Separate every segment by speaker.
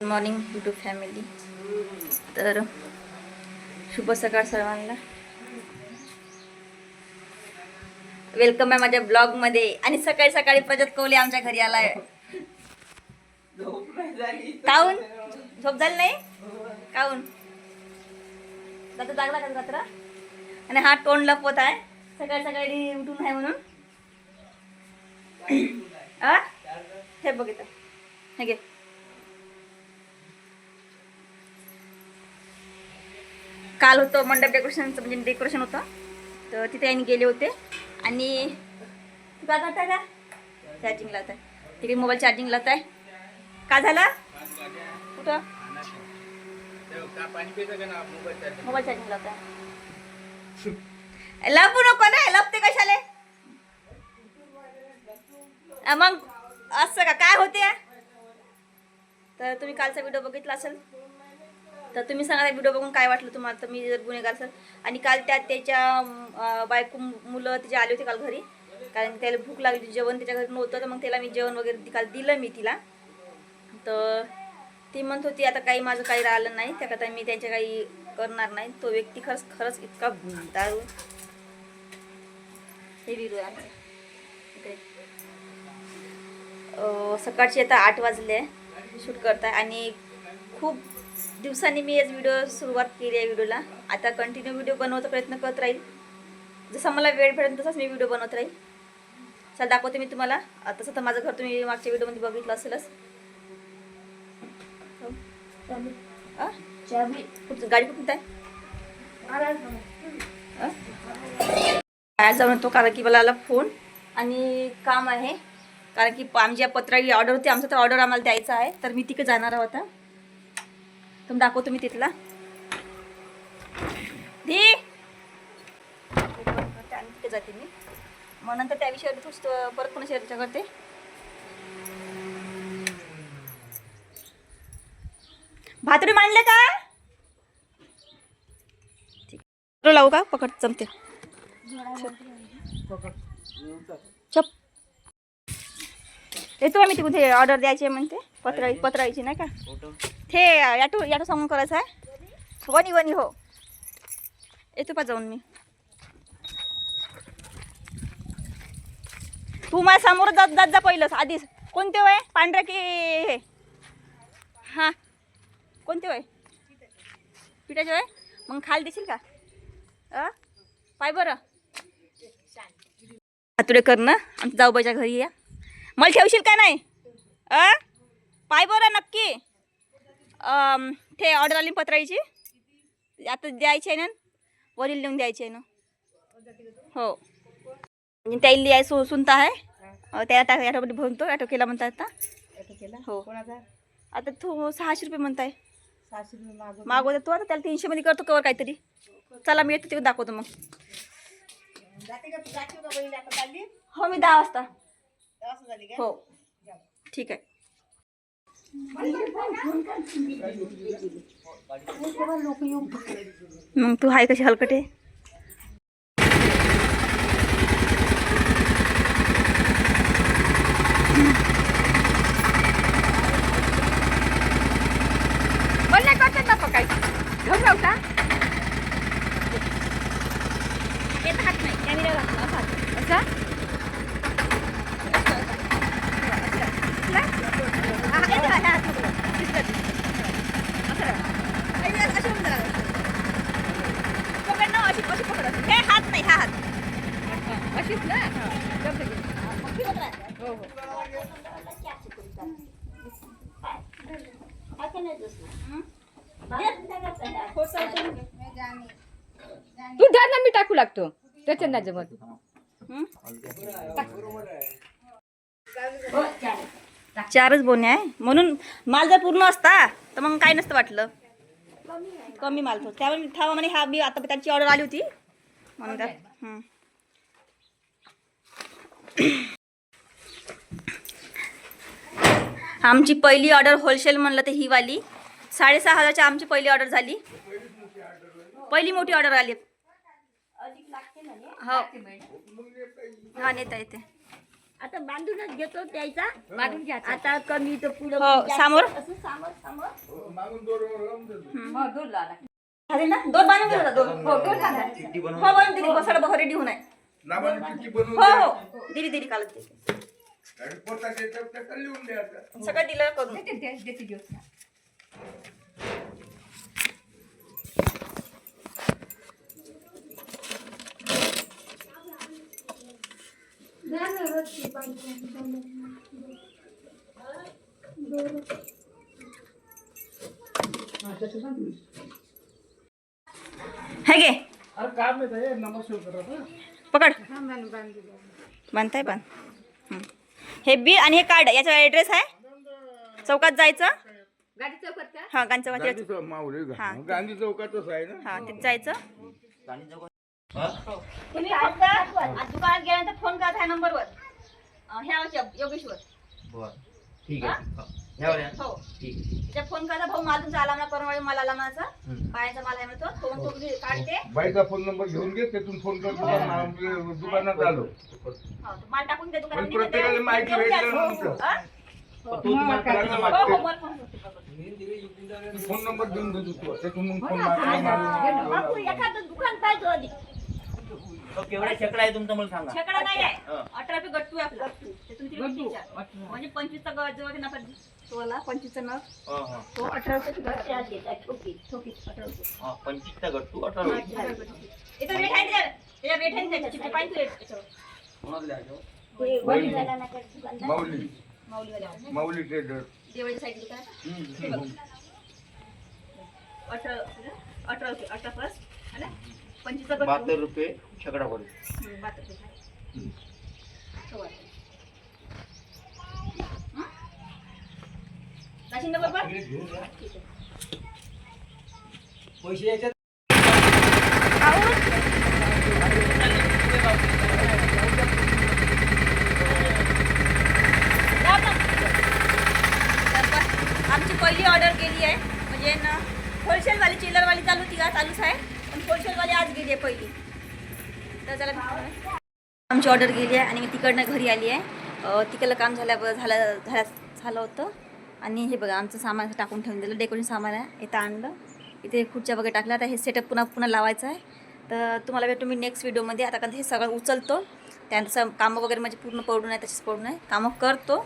Speaker 1: Good morning YouTube family तर शुभ सकाळ सर्वांना. वेलकम आहे माझ्या ब्लॉगमध्ये आणि सकाळी सकाळी प्रजत कोहली आमच्या घरी आलाय. काऊन झोप झाली नाही? काऊन रात्र जागला का रात्र आणि हा तोंड लपवत आहे. सकाळी सकाळी उठून आहे म्हणून. हे बघित हे घे. काल होतं मंडप डेकोरेशनचं म्हणजे डेकोरेशन होतं. तर तिथे आम्ही गेले होते. आणि तू करताय का? चार्जिंग लावत आहे तिकडे मोबाईल चार्जिंग लावत आहे का झालं? कुठं? मोबाईल चार्जिंग लावत आहे लपू नको ना लपते कशाले? मग असं का? काय होते? तर तुम्ही कालचा व्हिडिओ बघितला असेल. तर तुम्ही सांगा व्हिडिओ बघून काय वाटलं तुम्हाला? तर मी जर गुन्हेगार असेल आणि काल त्यात त्याच्या बायको मुलं तिचे आले होते काल घरी. कारण त्याला भूक लागली जेवण त्याच्या घरी नव्हतं तर मग त्याला मी जेवण वगैरे काल दिलं मी तिला. तर ती म्हणत होती आता काही माझं काही राहिलं नाही त्याकरता मी त्यांच्या काही करणार नाही. तो व्यक्ती खरंच खरंच इतका दारू हे विरू आहे सकाळचे आता आठ वाजले. शूट करताय. आणि खूप दिवसांनी मी आज व्हिडिओ सुरुवात केली आहे व्हिडिओला आता कंटिन्यू व्हिडिओ बनवायचा प्रयत्न करत राहील. जसा मला वेळ भेटेल तसाच मी व्हिडिओ बनवत राहील. चला दाखवते मी तुम्हाला. तसं तर माझं घर तुम्ही मागच्या व्हिडिओमध्ये बघितलं असेलच. हो. कुठं- गाडी कुठून आहे? बाहेर जाऊन येतो कारण की मला आला फोन आणि काम आहे. कारण की आमची पत्राची ऑर्डर होती. आमचा तर ऑर्डर आम्हाला द्यायचा आहे. तर मी तिकडे जाणार आहोत तुम्ही दाखवतो मी तिथला. धी आणि तिथे जाते मी मग नंतर त्या विषयावर परत पुन्हा चर्चा करते भातरी मांडले का? ठीक. लावू का? पकड जमते चप येतो आम्ही तिकडे ऑर्डर द्यायची आहे म्हणते. पत्राई पत्राईची नाही का? ते याटो याटो सांगून करायचं आहे. वनी वनी हो. येतो पा जाऊन मी. तू माझ्यासमोर जात जात जा पहिलंच. आधीच कोणते वय? पांढऱ्या की हे? हां. कोणते वय? पिठाचे वय? मग खाल देशील का? अ? पाय बरं. हातुडे कर ना. आमच्या जाऊबाईच्या घरी या. मला ठेवशील का नाही? अ? पाय बरं नक्की. ते ऑर्डर आली पत्राईची? आता द्यायची आहे ना? वरील लिहून द्यायची आहे ना? हो. त्याला लिहाय सु सुनता आहे. त्या त्या ॲटोमध्ये भरतो ॲटो केला म्हणता आता हो. आता तो सहाशे रुपये म्हणताय. मागवतो. तो आता त्याला तीनशेमध्ये करतो कवर काहीतरी. चला मी येतो तिकडे दाखवतो मग. हो मी दहा वाजता. हो. ठीक आहे. मग तू हाय कशी हलकटे बोल नाही करतात ना पकायचं घेऊन जाऊ का येत हात नाही कॅमेरा लागला असा हात. असा हा, येतो हा, हा, हात पकडा. दिसलं ते. असं करा. आई, आई, अशी म्हणून जरा. पकड ना, अशी अशी पकड अशी. हे हात नाही हा ना. हो. हो
Speaker 2: तू ना मी टाकू लागतो. त्याच्यात नाही जमत?
Speaker 1: चारच बोने आहे. म्हणून माल जर पूर्ण असता तर मग काय नसतं वाटलं. कमी माल तो त्यामुळे थांबा म्हणे हा मी आता त्याची ऑर्डर आली होती. म्हणून हं. आमची पहिली ऑर्डर होलसेल म्हणलं तर ही वाली साडेसहा हजारची आमची पहिली ऑर्डर झाली. पहिली मोठी ऑर्डर आली. हो. हा नेता येते.
Speaker 3: आता बांधूनच घेतो द्यायचा
Speaker 2: बांधून घ्यायचा
Speaker 3: आता. कमी तर पुढं
Speaker 1: हो, समोर?
Speaker 3: असं समोर समोर.
Speaker 2: हो दोन
Speaker 1: बांधून दोन.
Speaker 2: हो दोन
Speaker 1: हो होऊन आहे
Speaker 4: नावाने चिठ्ठी बनवून
Speaker 1: हो
Speaker 4: द्या.
Speaker 1: हो दिली दिली कालच दिली.
Speaker 4: आणि पोटात येतं त्याचं लिहून द्यायचं
Speaker 1: सगळं दिलं करून
Speaker 2: देते देते
Speaker 1: हे घे
Speaker 5: अरे काम नाही ताई, नमस्कार करा हं.
Speaker 1: पकड. बांधताय बांध हं. बिल आणि हे कार्ड याचा ॲड्रेस आहे? चौकात जायचं? हा गांधी चौकात हा.
Speaker 4: गांधी चौकातच आहे ना?
Speaker 1: हा तिथे जायचं. तुम्ही दुकानात गेल्यानंतर फोन करा ह्या नंबरवर ह्या योगेश्वर.
Speaker 6: बर. ठीक आहे.
Speaker 1: हो.
Speaker 6: ठीक. आहे.
Speaker 1: त्या फोन करा भाऊ मला तुमचा आला म्हणा करून मला आला
Speaker 6: हम्म.
Speaker 1: पायाचा माल आहे म्हणतो तो म्हणतो मी काढते.
Speaker 4: बाईचा फोन नंबर घेऊन घे त्यातून फोन कर दुकान- दुकानात आलो.
Speaker 1: हो, तो माल टाकून द्या
Speaker 4: पण प्रत्येकाला माहिती
Speaker 1: हा?
Speaker 6: तो तुम्हाला करायला
Speaker 1: हो. हो, मला फोन.
Speaker 4: फोन नंबर देऊन देतो तू मग फोन
Speaker 2: हो
Speaker 3: एखादं दुकान पाहिजे आधी.
Speaker 6: केवढा शेकडा आहे तुमचं मला सांगा
Speaker 1: शेकडा नाही आहे
Speaker 6: हा.
Speaker 1: अठरा रुपये गट्टू आहे आपला ते तुमची
Speaker 2: गट्टू,
Speaker 1: विचार.
Speaker 2: अठरा.
Speaker 1: म्हणजे पंचवीसचा गट जेव्हा नफा तोला पंचवीसचा नग
Speaker 6: हा, हा.
Speaker 1: तो अठरा रुपये
Speaker 3: घरच्या देतात ठोकी
Speaker 1: ठोकी अठरा रुपये
Speaker 6: हा, पंचवीसचा गट्टू अठरा रुपये.
Speaker 1: अठरा रुपये ठोकी. इथं रेट आहे त्याच्यावर. त्याच्यावर रेट आहे ना त्याच्या चिठ्ठी पाहिजे रेट त्याच्यावर
Speaker 6: कोणाला द्यायचं?
Speaker 3: ते वडीलला नका दुकानदार
Speaker 4: माऊली
Speaker 1: माऊलीवाल्या
Speaker 4: माऊली ट्रेडर
Speaker 1: देवळीच्या साईड दुकान
Speaker 6: हम्म.
Speaker 1: हे बघ. अठरा अठरा रुपये अठरा प्लस है ना पंचवीसचा गट्टू.
Speaker 6: बहात्तर रुपये शेकडा पडेल
Speaker 1: हम्म, बहात्तर रुपये आहे. हो आहे. जाशील ना बरोबर ठीक आहे जाऊ ना. तर बस, आमची पहिली ऑर्डर गेली आहे म्हणजे ना होलसेलवाली चिल्लरवाली चालू होती का चालूच आहे पण आज गेली आहे पहिली. तर चला आमची ऑर्डर गेली आहे आणि मी तिकडनं घरी आली आहे. तिकडलं काम झाल्या झालं झाल्या झालं होतं. आणि हे बघा आमचं सामान टाकून ठेवून दिलं डेकोरेशन सामान आहे. इथं आणलं. इथे खुर्च्या वगैरे टाकल्या आता हे सेटअप पुन्हा पुन्हा लावायचं आहे. तर तुम्हाला भेटू मी नेक्स्ट व्हिडिओमध्ये आता कारण हे सगळं उचलतो. त्यानंतर कामं वगैरे माझे पूर्ण पडून आहे तसेच पडून आहे कामं करतो.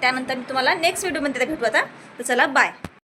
Speaker 1: त्यानंतर मी तुम्हाला नेक्स्ट व्हिडिओमध्ये भेटू आता. तर चला बाय